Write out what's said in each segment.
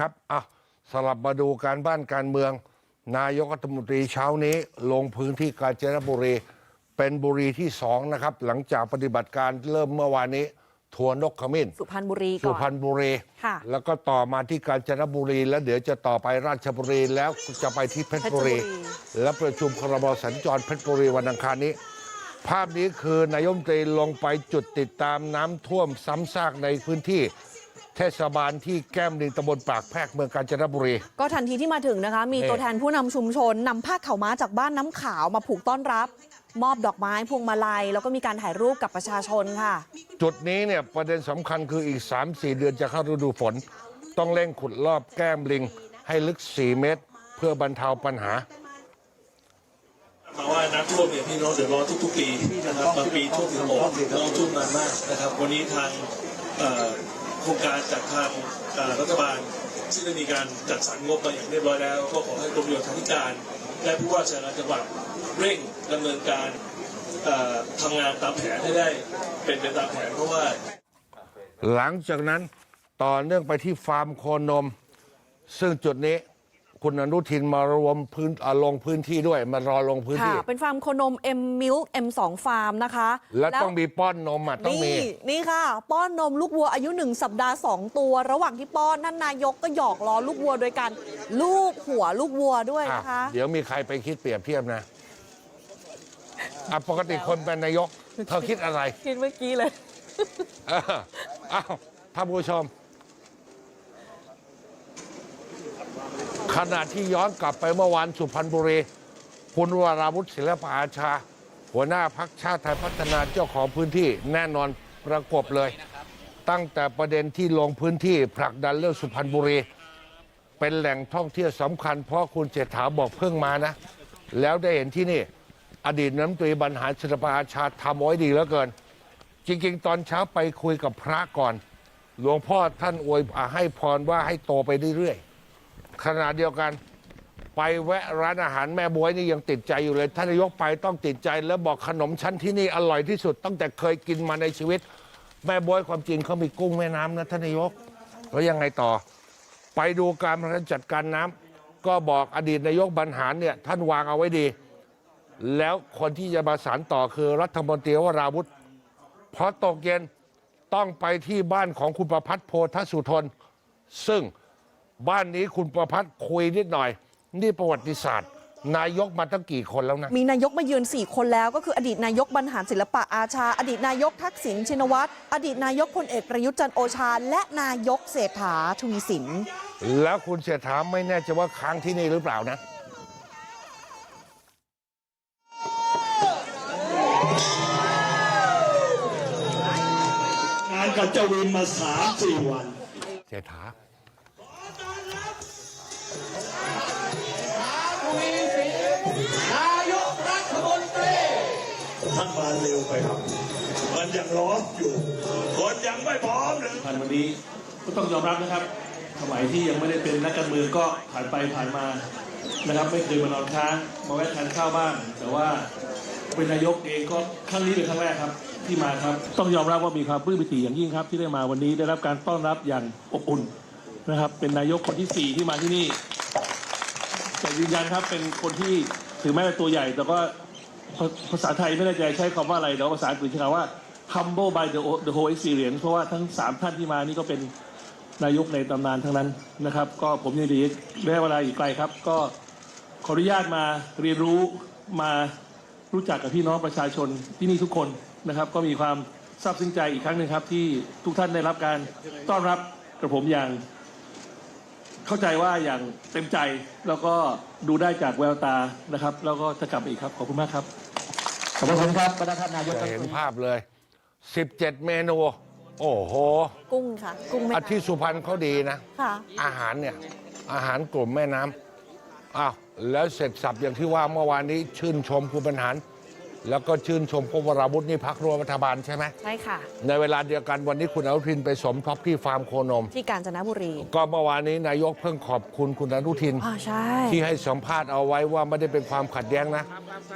ครับอะสลับมาดูการบ้านการเมือง นายกรัฐมนตรีเช้านี้ ลงพื้นที่กาญจนบุรี เป็นบุรีที่สองนะครับ หลังจากปฏิบัติการเริ่มเมื่อวานนี้ ทัวร์นกขมิ้น สุพรรณบุรีสุก่อนพรรณบุรี ค่ะแล้วก็ต่อมาที่กาญจนบุรี แล้วเดี๋ยวจะต่อไปราชบุรีแล้วจะไปที่เพชรบุรี เพชรบุรี และประชุมครมสัญจรเพชรบุรีวันอังคารนี้ ภาพนี้คือนายกรัฐมนตรีลงไปจุดติดตามน้ำท่วมซ้ำซากในพื้นที่ เทศบาลที่แก้มลิงตำบลปากแพรกเมืองกาญจนบุรี ก็ทันทีที่มาถึงนะคะ มีนี่ตัวแทนผู้นำชุมชนนำผ้าขาวม้าจากบ้านน้ำขาวมาผูกต้อนรับ มอบดอกไม้พวงมาลัย แล้วก็มีการถ่ายรูปกับประชาชนค่ะ จุดนี้เนี่ยประเด็นสำคัญคืออีก 3-4 เดือนจะเข้าฤดูฝน ต้องเร่งขุดรอบแก้มลิงให้ลึก 4 เมตร เพื่อบรรเทาปัญหา มาว่าน้ำท่วมเนี่ยพี่น้องเดือดร้อนทุกๆปีนะครับบางปีท่วมถึงอกน้องท่วมนานมากนะครับ วันนี้ทางเอ่อโครงการจากทางรัฐบาล ซึ่งได้มีการจัดสรรงบมาอย่างเรียบร้อยแล้ว ก็ขอให้กรมโยธาธิการ และผู้ว่าราชการจังหวัดเร่งดำเนินการเอ่อทำงานตามแผนให้ได้เป็นไปตามแผนเพราะว่า หลังจากนั้นต่อเนื่องไปที่ฟาร์มโคนม ซึ่งจุดนี้ คุณอนุทินมารวมพื้นอ่าลงพื้นที่ด้วยมารอลงพื้นค่ะ ที่ เป็นฟาร์มโคนม M Milk M2 ฟาร์มนะคะและต้องมีป้อนนมอะต้องมีนี่นี่ค่ะ ป้อนนมลูกวัวอายุหนึ่งสัปดาห์ 2 ตัว ระหว่างที่ป้อนนั่นนายกก็หยอกล้อลูกวัวโดยการลูกหัวลูกวัวด้วยอะนะคะ เดี๋ยวมีใครไปคิดเปรียบเทียบนะอะปกติคนเป็นนายก เธอคิดอะไร คิดเมื่อกี้เลย เอออ้าวท่านผู้ชม ขณะที่ย้อนกลับไปเมื่อวานสุพรรณบุรีคุณวราวุฒิศิลปอาชา หัวหน้าพักชาติไทยพัฒนาเจ้าของพื้นที่แน่นอนประกบเลย ตั้งแต่ประเด็นที่ลงพื้นที่ผลักดันเรื่องสุพรรณบุรี เป็นแหล่งท่องเที่ยวสำคัญเพราะคุณเศรษฐาบอกเพิ่งมานะ แล้วได้เห็นที่นี่ อดีตน้ำตรีบรรหารศิลปอาชาทำไว้ดีเหลือเกิน จริง ๆ ตอนเช้าไปคุยกับพระก่อน หลวงพ่อท่านอวยให้พรว่าให้โตไปเรื่อยๆ ขณะเดียวกัน ไปแวะร้านอาหารแม่บวยนี่ยังติดใจอยู่เลยท่านนายกไปต้องติดใจแล้วบอกขนมชั้นที่นี่อร่อยที่สุด ตั้งแต่เคยกินมาในชีวิต แม่บวยความจริงเขามีกุ้งแม่น้ำนะท่านนายกแล้วยังไงต่อ ไปดูการบริหารจัดการน้ำก็บอกอดีตนายกบรรหารเนี่ยท่านวางเอาไว้ดี แล้วคนที่จะมาสานต่อคือรัฐมนตรีวราวุธพอตกเย็นต้องไปที่บ้านของคุณประพัฒน์โพธสุทน ซึ่ง บ้านนี้คุณประพัฒน์คุยนิดหน่อย นี่ประวัติศาสตร์ นายกมาตั้งกี่คนแล้วนะ มีนายกมาเยือน4 คนแล้วก็คืออดีตนายกบรรหารศิลปะอาชา อดีตนายกทักษิณชินวัตรอดีตนายกพลเอกประยุทธ์จันทร์โอชา และนายกเศรษฐาทวีสิน แล้วคุณเศรษฐาไม่แน่ใจว่าค้างที่นี่หรือเปล่านะงานกับเจ้าวินมาสามสี่วัน เศรษฐา ท่านมาเร็วไปครับ มันยังร้อนอยู่คนยังไม่พร้อมเลยผ่านวันนี้ก็ต้องยอมรับนะครับ สมัยที่ยังไม่ได้เป็นนักการเมืองก็ผ่านไปผ่านมานะครับ ไม่เคยมานอนค้างมาแวะทานข้าวบ้างแต่ว่าเป็นนายกเองก็ครั้งนี้เป็นครั้งแรกครับที่มาครับ ต้องยอมรับว่ามีความปลื้มปิติอย่างยิ่งครับ ที่ได้มาวันนี้ได้รับการต้อนรับอย่างอบอุ่นนะครับ เป็นนายกคนที่สี่ที่มาที่นี่แต่ยืนยันครับเป็นคนที่ถึงแม้เป็นตัวใหญ่ แต่ก็ ภาษาไทยไม่แน่ใจใช้คำว่าอะไรแต่ว่าภาษาอังกฤษใช้คำว่า humble by the the whole experience เพราะว่าทั้งสามท่านที่มานี่ก็เป็นนายกในตำนานทั้งนั้นนะครับ ก็ผมยินดีได้เวลาอีกไกลครับ ก็ขออนุญาตมาเรียนรู้มารู้จักกับพี่น้องประชาชนที่นี่ทุกคนนะครับ ก็มีความซาบซึ้งใจอีกครั้งหนึ่งครับ ที่ทุกท่านได้รับการต้อนรับกระผมอย่าง เข้าใจว่าอย่างเต็มใจแล้วก็ดูได้จากแววตานะครับ แล้วก็จะกลับมาอีกครับ ขอบคุณมากครับ ขอบคุณครับประธานนายกจะเห็นภาพเลย 17 เมนู โอ้โห กุ้งค่ะ กุ้งแม่อาที่น้สุพรรณเขาดีนะำค่ะ อาหารเนี่ย อาหารกลุ่มแม่น้ำอ้าวแล้วเสร็จสับอย่างที่ว่าเมื่อวานนี้ชื่นชมคุณบรรหาร แล้วก็ชื่นชมพววราวุธนี่พักร่วมรัฐบาลใช่ไหมใช่ค่ะ ในเวลาเดียวกันวันนี้คุณอนุทินไปสมทบที่ฟาร์มโคนม ที่กาญจนบุรี ก็เมื่อวานนี้นายกเพิ่งขอบคุณคุณอนุทิน อ๋อใช่ ที่ให้สัมภาษณ์เอาไว้ว่าไม่ได้เป็นความขัดแย้งนะ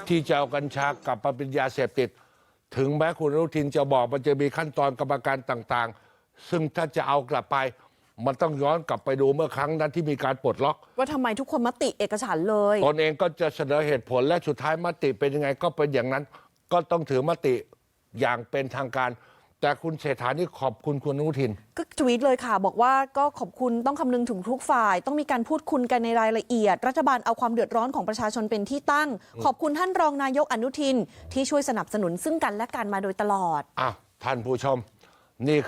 ที่จะเอากัญชากลับมาเป็นยาเสพติด ถึงแม้คุณอนุทินจะบอกมันจะมีขั้นตอนกรรมการต่างๆ ซึ่งถ้าจะเอากลับไป มันต้องย้อนกลับไปดูเมื่อครั้งนั้นที่มีการปลดล็อก ว่าทำไมทุกคนมติเอกฉันท์เลย ตนเองก็จะเสนอเหตุผลและสุดท้ายมติเป็นยังไงก็เป็นอย่างนั้น ก็ต้องถือมติอย่างเป็นทางการ แต่คุณเศรษฐานี่ขอบคุณคุณอนุทิน ก็ทวีตเลยค่ะ บอกว่าก็ขอบคุณต้องคำนึงถึงทุกฝ่าย ต้องมีการพูดคุยกันในรายละเอียด รัฐบาลเอาความเดือดร้อนของประชาชนเป็นที่ตั้ง ขอบคุณท่านรองนายกอนุทิน ที่ช่วยสนับสนุนซึ่งกันและกันมาโดยตลอด อ้าวท่านผู้ชมนี่